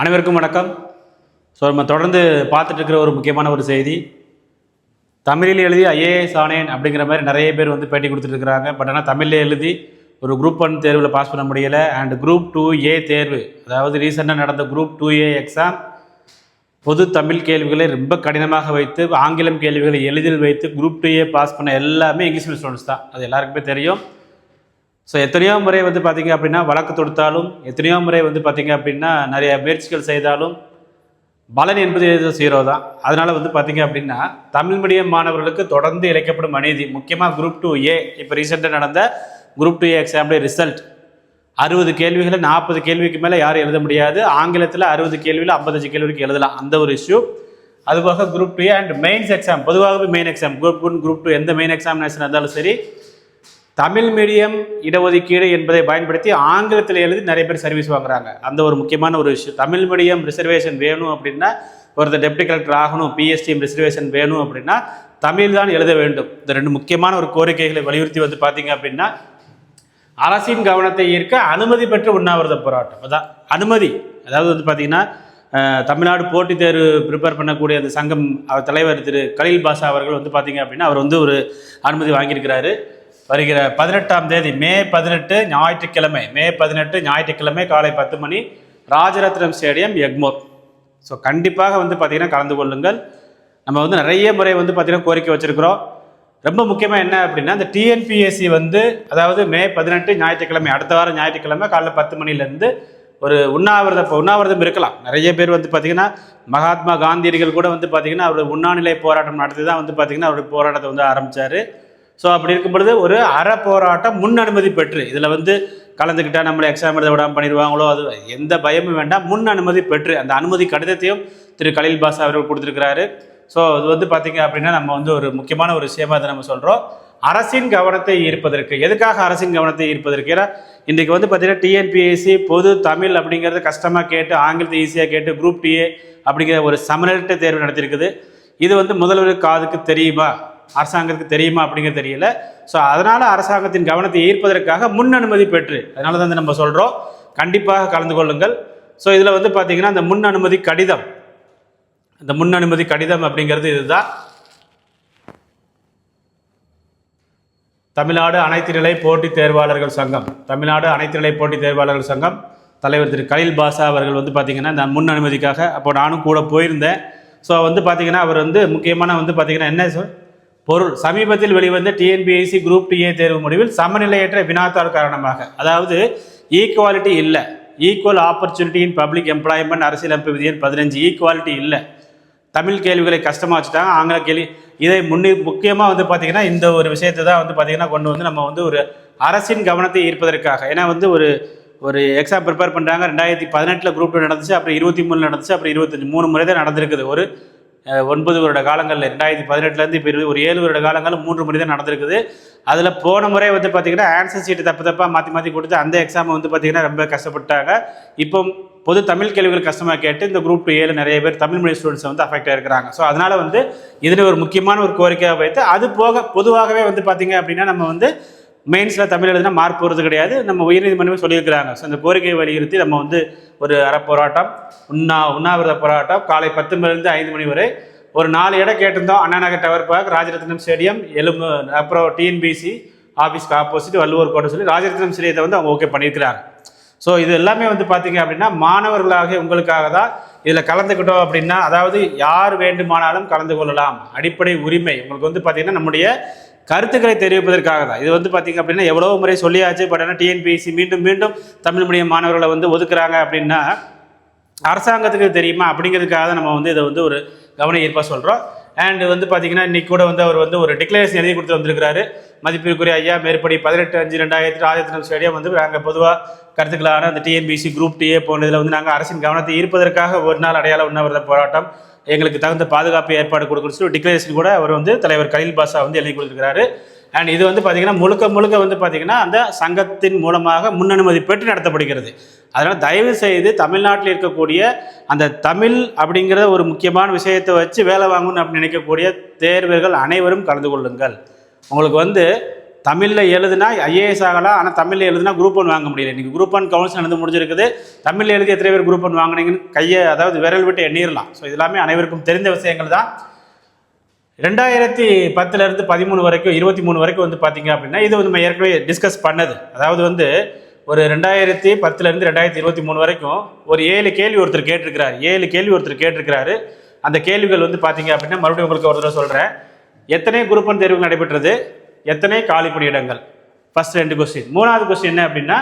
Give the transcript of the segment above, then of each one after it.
அனைவருக்கும் வணக்கம். ஸோ நம்ம தொடர்ந்து பார்த்துட்டு இருக்கிற ஒரு முக்கியமான ஒரு செய்தி. தமிழில் எழுதி ஐஏஎஸ் ஆனேன் அப்படிங்கிற மாதிரி நிறைய பேர் வந்து பேட்டி கொடுத்துட்டு இருக்கிறாங்க பட் ஆனால் தமிழில் எழுதி ஒரு குரூப் ஒன் தேர்வில் பாஸ் பண்ண முடியலை. அண்ட் குரூப் டூ ஏ தேர்வு அதாவது ரீசெண்டாக நடந்த குரூப் டூ ஏ எக்ஸாம் பொது தமிழ் கேள்விகளை ரொம்ப கடினமாக வைத்து ஆங்கிலம் கேள்விகளை எளிதில் வைத்து குரூப் டூ ஏ பாஸ் பண்ண எல்லாமே இங்கிலீஷ் மீடியம் ஸ்டூடெண்ட்ஸ் தான். அது எல்லாருக்குமே தெரியும். ஸோ எத்தனையோ முறை வந்து பார்த்தீங்க அப்படின்னா வழக்கு தொடுத்தாலும் எத்தனையோ முறை வந்து பார்த்தீங்க அப்படின்னா நிறைய முயற்சிகள் செய்தாலும் பலன் என்பது ஜீரோ தான். அதனால் வந்து பார்த்தீங்க அப்படின்னா தமிழ் மீடியம் மாணவர்களுக்கு தொடர்ந்து இழைக்கப்படும் அநீதி முக்கியமாக குரூப் டூ ஏ இப்போ ரீசெண்டாக நடந்த குரூப் டூ ஏ எக்ஸாமுடைய ரிசல்ட் அறுபது கேள்விகளை நாற்பது கேள்விக்கு மேலே யாரும் எழுத முடியாது. ஆங்கிலத்தில் அறுபது கேள்வியில் ஐம்பத்தஞ்சு கேள்விக்கு எழுதலாம். அந்த ஒரு இஷ்யூ அதுபோக group two and mains exam பொதுவாகவே main exam group one group two எந்த மெயின் எக்ஸாமினேஷன் இருந்தாலும் சரி தமிழ் மீடியம் இடஒதுக்கீடு என்பதை பயன்படுத்தி ஆங்கிலத்தில் எழுதி நிறைய பேர் சர்வீஸ் வாங்குறாங்க. அந்த ஒரு முக்கியமான ஒரு விஷயம். தமிழ் மீடியம் ரிசர்வேஷன் வேணும் அப்படின்னா ஒருத்தர் டெப்டி கலெக்டர் ஆகணும் பிஎஸ்டிஎம் ரிசர்வேஷன் வேணும் அப்படின்னா தமிழ் தான் எழுத வேண்டும். இந்த ரெண்டு முக்கியமான ஒரு கோரிக்கைகளை வலியுறுத்தி வந்து பார்த்தீங்க அப்படின்னா அரசின் கவனத்தை ஈர்க்க அனுமதி பெற்ற உண்ணாவிரத போராட்டம். அதான் அனுமதி. அதாவது வந்து பார்த்தீங்கன்னா தமிழ்நாடு போட்டித் தேர்வு ப்ரிப்பேர் பண்ணக்கூடிய அந்த சங்கம் அவர் தலைவர் திரு கலீல் பாஷா அவர்கள் வந்து பார்த்தீங்க அப்படின்னா அவர் வந்து ஒரு அனுமதி வாங்கியிருக்கிறாரு. வருகிற பதினெட்டாம் தேதி மே பதினெட்டு ஞாயிற்றுக்கிழமை. மே பதினெட்டு ஞாயிற்றுக்கிழமை காலை பத்து மணி ராஜரத்னம் ஸ்டேடியம் எக்மோர். ஸோ கண்டிப்பாக வந்து பார்த்திங்கன்னா கலந்து கொள்ளுங்கள். நம்ம வந்து நிறைய முறை வந்து பார்த்தீங்கன்னா கோரிக்கை வச்சிருக்கிறோம். ரொம்ப முக்கியமாக என்ன அப்படின்னா இந்த டிஎன்பிஎஸ்சி வந்து அதாவது மே பதினெட்டு ஞாயிற்றுக்கிழமை அடுத்த வாரம் ஞாயிற்றுக்கிழமை காலைல பத்து மணிலேருந்து ஒரு உண்ணாவிரத உண்ணாவிரதம் இருக்கலாம். நிறைய பேர் வந்து பார்த்தீங்கன்னா மகாத்மா காந்தியடிகள் கூட வந்து பார்த்தீங்கன்னா அவர் உண்ணாநிலை போராட்டம் நடத்தி தான் வந்து பார்த்தீங்கன்னா அவருடைய போராட்டத்தை வந்து ஆரம்பித்தார் ஸோ அப்படி இருக்கும் பொழுது ஒரு அற போராட்டம் முன் அனுமதி பெற்று இதில் வந்து கலந்துக்கிட்டால் நம்மளை எக்ஸாம் எழுத விடாமல் பண்ணிடுவாங்களோ அது எந்த பயமும் வேண்டாம். முன் அனுமதி பெற்று அந்த அனுமதி கடிதத்தையும் திரு கலில் பாஷா அவர்கள் கொடுத்துருக்கிறாரு. ஸோ அது வந்து பார்த்திங்க அப்படின்னா நம்ம வந்து ஒரு முக்கியமான ஒரு விஷயமா அதை நம்ம சொல்கிறோம் அரசின் கவனத்தை ஈர்ப்பதற்கு எதுக்காக அரசின் கவனத்தை ஈர்ப்பதற்கு? ஏன்னா இன்றைக்கி வந்து பார்த்தீங்கன்னா டிஎன்பிஎஸ்சி பொது தமிழ் அப்படிங்கிறது கஷ்டமாக கேட்டு ஆங்கிலத்தை ஈஸியாக கேட்டு குரூப் டிஏ அப்படிங்கிற ஒரு சமநிலை தேர்வு நடத்தியிருக்குது இது வந்து முதல்வர் காதுக்கு தெரியுமா? அரசாங்கத்துக்கு தெரியுமா அப்படிங்கிறது தெரியல. ஸோ அதனால் அரசாங்கத்தின் கவனத்தை ஈர்ப்பதற்காக முன் அனுமதி பெற்று அதனால தான் வந்து நம்ம சொல்கிறோம் கண்டிப்பாக கலந்து கொள்ளுங்கள். ஸோ இதில் வந்து பார்த்திங்கன்னா அந்த முன் அனுமதி கடிதம். இந்த முன் அனுமதி கடிதம் அப்படிங்கிறது இதுதான். தமிழ்நாடு அனைத்து நிலை போட்டித் தேர்வாளர்கள் சங்கம். தமிழ்நாடு அனைத்து நிலை போட்டித் தேர்வாளர்கள் சங்கம். தலைவர் திரு. கலில் பாஷா அவர்கள் வந்து பார்த்திங்கன்னா இந்த முன் அனுமதிக்காக அப்போ நானும் கூட போயிருந்தேன். ஸோ வந்து பார்த்திங்கன்னா அவர் வந்து முக்கியமான வந்து பார்த்தீங்கன்னா என்ன சொல்? பொருள். சமீபத்தில் வெளிவந்த டிஎன்பிஎஸ்சி குரூப் டிஏ தேர்வு முடிவில் சமநிலையற்ற வினாத்தாள் காரணமாக அதாவது ஈக்குவாலிட்டி இல்லை. Equal opportunity in public employment அரசியலமைப்பு விதியின் பதினஞ்சு ஈக்குவாலிட்டி இல்லை. தமிழ் கேள்விகளை கஷ்டமாக வச்சுட்டாங்க. ஆங்கில கேள்வி இதை முன்னே முக்கியமாக வந்து பார்த்திங்கன்னா இந்த ஒரு விஷயத்தை தான் வந்து பார்த்திங்கன்னா கொண்டு வந்து நம்ம வந்து ஒரு அரசின் கவனத்தை ஈர்ப்பதற்காக. ஏன்னா வந்து ஒரு ஒரு எக்ஸாம் ப்ரிப்பேர் பண்ணுறாங்க ரெண்டாயிரத்தி பதினெட்டில் குரூப் டூ நடந்துச்சு அப்புறம் இருபத்தி மூணில் நடந்துச்சு அப்புறம் இருபத்தஞ்சி மூணு முறை தான் நடந்திருக்குது. ஒரு ஒன்பது வருட காலங்களில் ரெண்டாயிரத்தி பதினெட்டுலேருந்து இப்போ இரு- ஒரு ஏழு வருட காலங்கள் மூன்று முறை தான் நடந்திருக்குது. அதில் போன முறை வந்து பார்த்திங்கன்னா ஆன்சர் சீட்டு தப்பு தப்பாக மாற்றி மாற்றி கொடுத்து அந்த எக்ஸாமை வந்து பார்த்திங்கன்னா ரொம்ப கஷ்டப்பட்டாங்க. இப்போ பொது தமிழ் கேள்விகள் கஷ்டமாக கேட்டு இந்த குரூப் டூ ஏழு நிறைய பேர் தமிழ் மீடியம் ஸ்டூடெண்ட்ஸ் வந்து அஃபெக்ட் ஆயிருக்கிறாங்க. ஸோ அதனால் வந்து இதில் ஒரு முக்கியமான ஒரு கோரிக்கையாக வைத்து அது போக பொதுவாகவே வந்து பார்த்திங்க அப்படின்னா நம்ம வந்து மெயின்ஸில் தமிழ் எழுதுனா மார்க் போகிறது கிடையாது. நம்ம உயர்நீதிமன்றமே சொல்லியிருக்கிறாங்க. ஸோ இந்த கோரிக்கையை வலியுறுத்தி நம்ம வந்து ஒரு அறப்போராட்டம் உண்ணா உண்ணாவிரத போராட்டம். காலை பத்து மணிலேருந்து ஐந்து மணி வரை ஒரு நாலு இடம் கேட்டிருந்தோம். Anna Nagar tower park Rajarathnam stadium எலும்பு அப்புறம் டிஎன்பிசி ஆஃபீஸ்க்கு ஆப்போசிட் வள்ளுவர் கோட்டை சொல்லி ராஜரத்னம் ஸ்டேடியத்தை வந்து அவங்க ஓகே பண்ணியிருக்கிறாங்க ஸோ இது எல்லாமே வந்து பார்த்தீங்க அப்படின்னா மாணவர்களாக உங்களுக்காக தான் இதில் கலந்துக்கிட்டோம் அப்படின்னா அதாவது யார் வேண்டுமானாலும் கலந்து கொள்ளலாம். அடிப்படை உரிமை. உங்களுக்கு வந்து பார்த்திங்கன்னா நம்முடைய கருத்துக்களை தெரிவிப்பதற்காக தான். இது வந்து பார்த்தீங்க அப்படின்னா எவ்வளோ முறை சொல்லியாச்சு பட் ஆனால் டிஎன்பிஎஸ்சி மீண்டும் மீண்டும் தமிழ் மீடியம் மாணவர்களை வந்து ஒதுக்குறாங்க அப்படின்னா அரசாங்கத்துக்கு தெரியுமா? அப்படிங்கிறதுக்காக நம்ம வந்து இதை வந்து ஒரு கவன ஈர்ப்பாக சொல்கிறோம் அண்ட் வந்து பார்த்தீங்கன்னா இன்னைக்கு கூட வந்து அவர் வந்து ஒரு டிக்ளரேஷன் எழுதி கொடுத்து வந்திருக்கிறாரு. மதிப்பிற்குரிய ஐயா மேற்படி பதினெட்டு அஞ்சு ரெண்டாயிரத்தி ராஜரத்னம் ஸ்டேடியம் வந்து நாங்கள் பொதுவாக கருத்துக்களான அந்த டிஎன்பிசி குரூப் டிஏ போன இதில் வந்து நாங்கள் அரசின் கவனத்தை ஈர்ப்பதற்காக ஒரு நாள் அடையாள உண்ணாவிரத போராட்டம் எங்களுக்கு தகுந்த பாதுகாப்பு ஏற்பாடு கொடுக்கணும் சொல்லி டிக்ளரேஷன் கூட அவர் வந்து தலைவர் கலில் பாஷா வந்து எழுதி கொடுத்துருக்காரு அண்ட் இது வந்து பார்த்தீங்கன்னா முழுக்க முழுக்க வந்து பார்த்தீங்கன்னா அந்த சங்கத்தின் மூலமாக முன்னனுமதி பெற்று நடத்தப்படுகிறது. அதனால் தயவு செய்து தமிழ்நாட்டில் இருக்கக்கூடிய அந்த தமிழ் அப்படிங்கிற ஒரு முக்கியமான விஷயத்தை வச்சு வேலை வாங்கணும் அப்படின்னு நினைக்கக்கூடிய தேர்வர்கள் அனைவரும் கலந்து கொள்ளுங்கள். உங்களுக்கு வந்து தமிழில் எழுதுனா ஐஏஎஸ் ஆகலாம். ஆனால் தமிழில் எழுதுனா குரூப் ஒன் வாங்க முடியல. இன்றைக்கி குரூப் ஒன் கவுன்சில் நடந்து முடிஞ்சிருக்குது. தமிழில் எழுதி எத்தனை பேர் குரூப் ஒன் வாங்கினீங்கன்னு கையை அதாவது விரல் விட்டு எண்ணிடலாம் ஸோ இதெல்லாமே அனைவருக்கும் தெரிந்த விஷயங்கள் தான். ரெண்டாயிரத்தி பத்துலேருந்து பதிமூணு வரைக்கும் இருபத்தி மூணு வரைக்கும் வந்து பார்த்தீங்க அப்படின்னா இது வந்து நம்ம ஏற்கனவே டிஸ்கஸ் பண்ணது. அதாவது வந்து ஒரு ரெண்டாயிரத்தி பத்துலேருந்து ரெண்டாயிரத்தி இருபத்தி மூணு வரைக்கும் ஒரு ஏழு கேள்வி ஒருத்தர் கேட்டிருக்கிறார். ஏழு கேள்வி ஒருத்தர் கேட்டிருக்கிறாரு. அந்த கேள்விகள் வந்து பார்த்தீங்க அப்படின்னா மறுபடியும் உங்களுக்கு ஒரு தடவை சொல்கிறேன் எத்தனை குரூப்பன் தேர்வுகள் நடைபெற்றது? எத்தனை காலி இடங்கள் ஃபர்ஸ்ட் ரெண்டு கொஸ்டின் மூணாவது கொஸ்டின் என்ன அப்படின்னா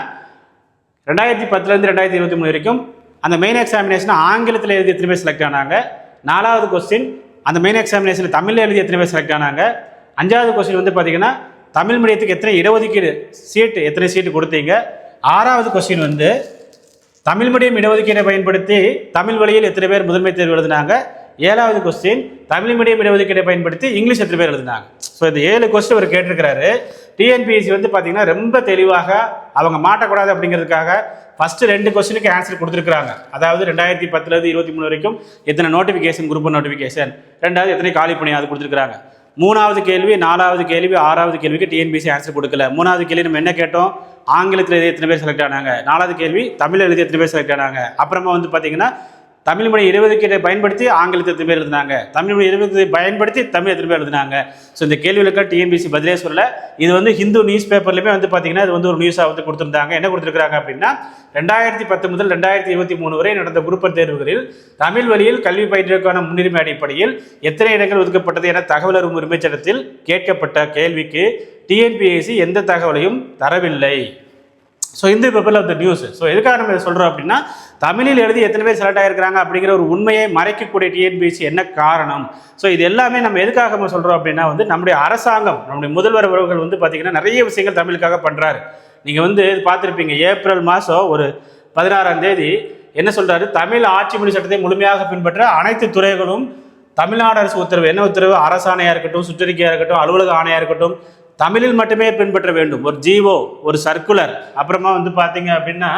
ரெண்டாயிரத்தி பத்துலேருந்து ரெண்டாயிரத்தி இருபத்தி மூணு வரைக்கும் அந்த மெயின் எக்ஸாமினேஷன் ஆங்கிலத்தில் எழுதி எத்தனை பேர் செலக்ட் ஆனாங்க? நாலாவது கொஸ்டின் அந்த மெயின் எக்ஸாமினேஷனில் தமிழில் எழுதி எத்தனை பேர் செலக்ட் ஆனாங்க? அஞ்சாவது கொஸ்டின் வந்து பார்த்தீங்கன்னா தமிழ் மீடியத்துக்கு எத்தனை இடஒதுக்கீடு சீட்டு எத்தனை சீட்டு கொடுத்தீங்க? ஆறாவது கொஸ்டின் வந்து தமிழ் மீடியம் இடஒதுக்கீடை பயன்படுத்தி தமிழ் வழியில் எத்தனை பேர் முதன்மை தேர்வு எழுதினாங்க? ஏழாவது கொஸ்டின் தமிழ் மீடியம் இடஒதுக்கீடை பயன்படுத்தி இங்கிலீஷ் எத்தனை பேர் எழுதினாங்க? ஸோ இந்த ஏழு கொஸ்டின் அவர் கேட்டிருக்கிறாரு. டிஎன்பிஎஸ்சி வந்து பார்த்தீங்கன்னா ரொம்ப தெளிவாக அவங்க மாட்டக்கூடாது அப்படிங்கிறதுக்காக ஃபஸ்ட்டு ரெண்டு கொஸ்டினுக்கு ஆன்சர் கொடுத்துருக்காங்க அதாவது ரெண்டாயிரத்தி பத்துலேருந்து இருபத்தி மூணு வரைக்கும் எத்தனை நோட்டிஃபிகேஷன் குரூப் நோட்டிஃபிகேஷன் ரெண்டாவது எத்தனை காலி பணி அது கொடுத்துருக்காங்க மூணாவது கேள்வி நாலாவது கேள்வி ஆறாவது கேள்விக்கு டிஎன்பிசி ஆன்சர் கொடுக்கல. மூணாவது கேள்வி நம்ம என்ன கேட்டோம்? ஆங்கிலத்தில் எழுதி எத்தனை பேர் செலக்ட் ஆனாங்க? நாலாவது கேள்வி தமிழ் எழுதி எத்தனை பேர் செலக்ட் ஆனாங்க? அப்புறமா வந்து பார்த்தீங்கன்னா தமிழ் மொழி இருபதுக்கீட்டை பயன்படுத்தி ஆங்கிலத்தை திரும்ப எழுதினாங்க. தமிழ் மொழி இருபது பயன்படுத்தி தமிழ் திரும்ப எழுதினாங்க. ஸோ இந்த கேள்விகளுக்கு டிஎன்பிசி பதிலே சொல்ல இது வந்து ஹிந்து நியூஸ் பேப்பர்லையுமே வந்து பார்த்தீங்கன்னா இது வந்து ஒரு நியூஸாக வந்து கொடுத்துருந்தாங்க. என்ன கொடுத்துருக்காங்க அப்படின்னா ரெண்டாயிரத்தி பத்து முதல் ரெண்டாயிரத்தி இருபத்தி மூணு வரை நடந்த குரூப் தேர்வுகளில் தமிழ் வழியில் கல்வி பயிற்றுவதற்கான முன்னுரிமை அடிப்படையில் எத்தனை இடங்கள் ஒதுக்கப்பட்டது என தகவல் அறியும் உரிமைச் சட்டத்தில் கேட்கப்பட்ட கேள்விக்கு டிஎன்பிஎஸ்சி எந்த தகவலையும் தரவில்லை. ஸோ இந்த பேப்பரில் த நியூஸ் ஸோ எதுக்காக நம்ம இதை சொல்கிறோம் அப்படின்னா தமிழில் எழுதி எத்தனை பேர் செலக்ட் ஆகிருக்கிறாங்க அப்படிங்கிற ஒரு உண்மையை மறைக்கக்கூடிய டிஎன்பிஎஸ்சி என்ன காரணம்? ஸோ இது எல்லாமே நம்ம எதுக்காக நம்ம சொல்கிறோம் அப்படின்னா வந்து நம்முடைய அரசாங்கம் நம்முடைய முதல்வர் அவர்கள் வந்து பார்த்திங்கன்னா நிறைய விஷயங்கள் தமிழுக்காக பண்ணுறாரு நீங்கள் வந்து இது பார்த்துருப்பீங்க ஏப்ரல் மாதம் ஒரு பதினாறாம் தேதி என்ன சொல்கிறாரு தமிழ் ஆட்சி மொழி சட்டத்தை முழுமையாக பின்பற்ற அனைத்து துறைகளும் தமிழ்நாடு அரசு உத்தரவு என்ன உத்தரவு? அரசாணையாக இருக்கட்டும் சுற்றறிக்கையாக இருக்கட்டும் அலுவலக ஆணையாக இருக்கட்டும் தமிழில் மட்டுமே பின்பற்ற வேண்டும். ஒரு ஜீவோ ஒரு சர்க்குலர் அப்புறமா வந்து பார்த்தீங்க அப்படின்னா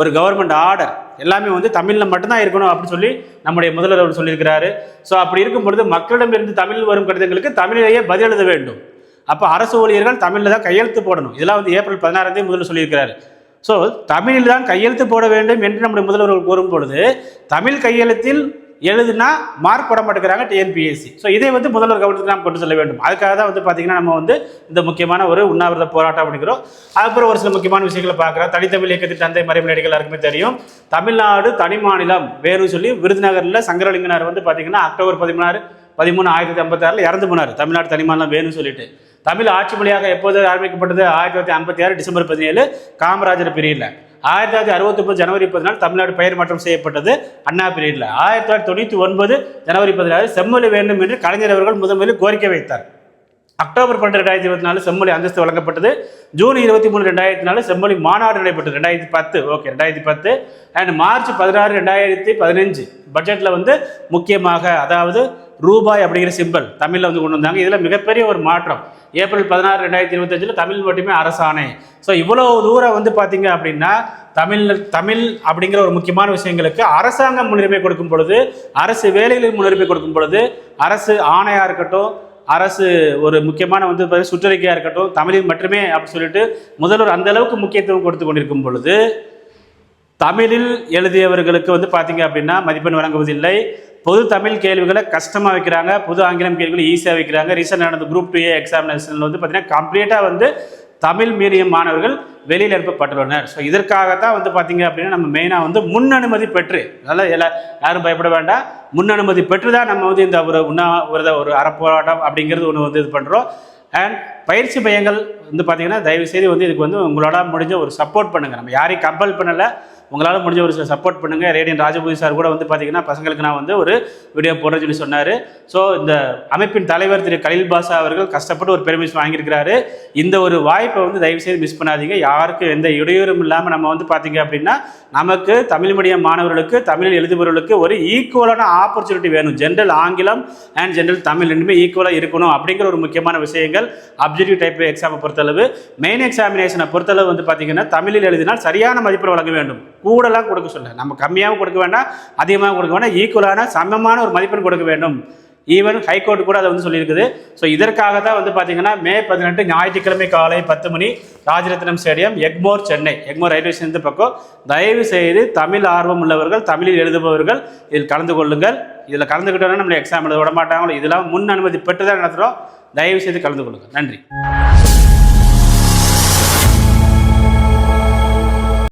ஒரு கவர்மெண்ட் ஆர்டர் எல்லாமே வந்து தமிழில் மட்டும்தான் இருக்கணும் அப்படின்னு சொல்லி நம்முடைய முதல்வர் அவர் சொல்லியிருக்கிறாரு. ஸோ அப்படி இருக்கும் பொழுது மக்களிடமிருந்து தமிழில் வரும் கடிதங்களுக்கு தமிழிலேயே பதில் எழுத வேண்டும். அப்போ அரசு ஊழியர்கள் தமிழில் தான் கையெழுத்து போடணும். இதெல்லாம் வந்து ஏப்ரல் பதினாறாம் தேதி முதல்வர் சொல்லியிருக்கிறாரு. ஸோ தமிழில் தான் கையெழுத்து போட வேண்டும் என்று நம்முடைய முதல்வர்கள் கூறும் பொழுது தமிழ் கையெழுத்தில் எழுதுனா மார்க் போட மாட்டேங்கிறாங்க டிஎன்பிஎஸ்சி ஸோ இதை வந்து முதல்வர் கவனத்துக்கு நாம் கொண்டு செல்ல வேண்டும். அதுக்காக தான் வந்து பார்த்தீங்கன்னா நம்ம வந்து இந்த முக்கியமான ஒரு உண்ணாவிரத போராட்டம் அப்படிங்கிறோம். அதுக்கப்புறம் ஒரு சில முக்கியமான விஷயங்களை பார்க்குறோம். தனித்தமிழ் இயக்கத்தின் தந்தை மறைமலைகள் எல்லாருக்குமே தெரியும். தமிழ்நாடு தனி மாநிலம் வேறு சொல்லி விருதுநகரில் சங்கரலிங்கனார் வந்து பார்த்தீங்கன்னா அக்டோபர் பதிமூணாறு பதிமூணு ஆயிரத்தி ஐம்பத்தாறில் இறந்து போனார். தமிழ்நாடு தனி மாநிலம் வேணும்னு சொல்லிட்டு. தமிழ் ஆட்சி மொழியாக எப்போது ஆரம்பிக்கப்பட்டது? ஆயிரத்தி தொள்ளாயிரத்தி ஐம்பத்தி ஆறு டிசம்பர் பதினேழு. காமராஜர் பிரியில் ஆயிரத்தி தொள்ளாயிரத்தி அறுபத்தொம்பது ஜனவரி பதினாலு தமிழ்நாடு பெயர் மாற்றம் செய்யப்பட்டது அண்ணா பீரியடில். ஆயிரத்தி தொள்ளாயிரத்தி தொண்ணூற்றி ஒன்பது ஜனவரி பதினாறு செம்மொழி வேண்டும் என்று கலைஞர் அவர்கள் முதன்முதலில் கோரிக்கை வைத்தார். அக்டோபர் பன்னெண்டு ரெண்டாயிரத்தி இருபத்தி நாலு செம்மொழி அந்தஸ்து வழங்கப்பட்டது. ஜூன் இருபத்தி மூணு ரெண்டாயிரத்தி நாலு செம்மொழி மாநாடு நடைபெற்றது. ரெண்டாயிரத்தி பத்து ஓகே ரெண்டாயிரத்தி பத்து. அண்ட் மார்ச் பதினாறு ரெண்டாயிரத்தி பதினஞ்சு பட்ஜெட்டில் வந்து முக்கியமாக அதாவது ரூபாய் அப்படிங்கிற சிம்பல் தமிழில் வந்து கொண்டு வந்தாங்க. இதில் மிகப்பெரிய ஒரு மாற்றம். ஏப்ரல் பதினாறு ரெண்டாயிரத்தி இருபத்தஞ்சில் தமிழ் மட்டுமே அரசாணை. ஸோ இவ்வளோ தூரம் வந்து பார்த்தீங்க அப்படின்னா தமிழ் தமிழ் அப்படிங்கிற ஒரு முக்கியமான விஷயங்களுக்கு அரசாங்கம் முன்னுரிமை கொடுக்கும் பொழுது அரசு வேலைகளுக்கு முன்னுரிமை கொடுக்கும் பொழுது அரசு ஆணையாக இருக்கட்டும் அரசு ஒரு முக்கியமான வந்து சுற்றறிக்கையாக இருக்கட்டும் தமிழில் மட்டுமே அப்படி சொல்லிட்டு முதல்வர் அந்த அளவுக்கு முக்கியத்துவம் கொடுத்து கொண்டிருக்கும் பொழுது தமிழில் எழுதியவர்களுக்கு வந்து பார்த்தீங்க அப்படின்னா மதிப்பெண் வழங்குவதில்லை. பொது தமிழ் கேள்விகளை கஷ்டமாக வைக்கிறாங்க பொது ஆங்கிலம் கேள்விகளை ஈஸியாக வைக்கிறாங்க. ரீசெண்ட் நடந்த குரூப் டூ ஏ எக்ஸாமினேஷனில் வந்து பார்த்தீங்கன்னா கம்ப்ளீட்டாக வந்து தமிழ் மீடியம் மாணவர்கள் வெளியில் எழுப்பப்பட்டுள்ளனர் ஸோ இதற்காகத்தான் வந்து பார்த்தீங்க அப்படின்னா நம்ம மெயினாக வந்து முன் அனுமதி பெற்று அதனால் எல்லா யாரும் பயப்பட வேண்டாம். முன் அனுமதி பெற்று தான் நம்ம வந்து இந்த ஒரு உண்ணா விரத ஒரு அறப்போராட்டம் அப்படிங்கிறது ஒன்று வந்து இது பண்ணுறோம் அண்ட் பயிற்சி மையங்கள் வந்து பார்த்தீங்கன்னா தயவு செய்து வந்து இதுக்கு வந்து உங்களோட முடிஞ்ச ஒரு சப்போர்ட் பண்ணுங்கள் நம்ம யாரையும் கம்பல் பண்ணலை. உங்களால் முடிஞ்ச ஒரு சப்போர்ட் பண்ணுங்கள் ரேடியன் ராஜபூதி சார் கூட வந்து பார்த்தீங்கன்னா பசங்களுக்கு நான் வந்து ஒரு வீடியோ போடுறேன்னு சொல்லி சொன்னார். ஸோ இந்த அமைப்பின் தலைவர் திரு கலில் பாஷா அவர்கள் கஷ்டப்பட்டு ஒரு பெருமிஷன் வாங்கியிருக்கிறாரு. இந்த ஒரு வாய்ப்பை வந்து தயவு செய்து மிஸ் பண்ணாதீங்க. யாருக்கும் எந்த இடையூறும் இல்லாமல் நம்ம வந்து பார்த்தீங்க அப்படின்னா நமக்கு தமிழ் மீடியம் மாணவர்களுக்கு தமிழில் எழுதுபவர்களுக்கு ஒரு ஈக்குவலான ஆப்பர்ச்சுனிட்டி வேணும். ஜென்ரல் ஆங்கிலம் அண்ட் ஜென்ரல் தமிழ் ரெண்டுமே ஈக்குவலாக இருக்கணும் அப்படிங்கிற ஒரு முக்கியமான விஷயங்கள் அப்ஜெக்டிவ் டைப் எக்ஸாமை பொறுத்தளவு. மெயின் எக்ஸாமினேஷனை பொறுத்தளவு வந்து பார்த்தீங்கன்னா தமிழில் எழுதினால் சரியான மதிப்பெண் வழங்க வேண்டும். கூடலாம் கொடுக்க சொல்ல. நம்ம கம்மியாகவும் கொடுக்க வேண்டாம் அதிகமாக கொடுக்க வேண்டாம் ஈக்குவலான சமமான ஒரு மதிப்பெண் கொடுக்க வேண்டும். ஈவன் ஹைகோர்ட் கூட அதை வந்து சொல்லியிருக்குது. ஸோ இதற்காக தான் வந்து பார்த்தீங்கன்னா மே பதினெட்டு ஞாயிற்றுக்கிழமை காலை பத்து மணி Rajarathnam stadium Egmore Chennai. Egmore railway station பக்கம். தயவு செய்து தமிழ் ஆர்வம் உள்ளவர்கள் தமிழில் எழுதுபவர்கள் இதில் கலந்து கொள்ளுங்கள். இதில் கலந்துக்கிட்டோன்னா நம்மளை எக்ஸாம் எழுத விட மாட்டாங்களோ இதெல்லாம் முன் அனுமதி பெற்று தான் நடத்துகிறோம் தயவு செய்து கலந்து கொள்ளுங்கள். நன்றி.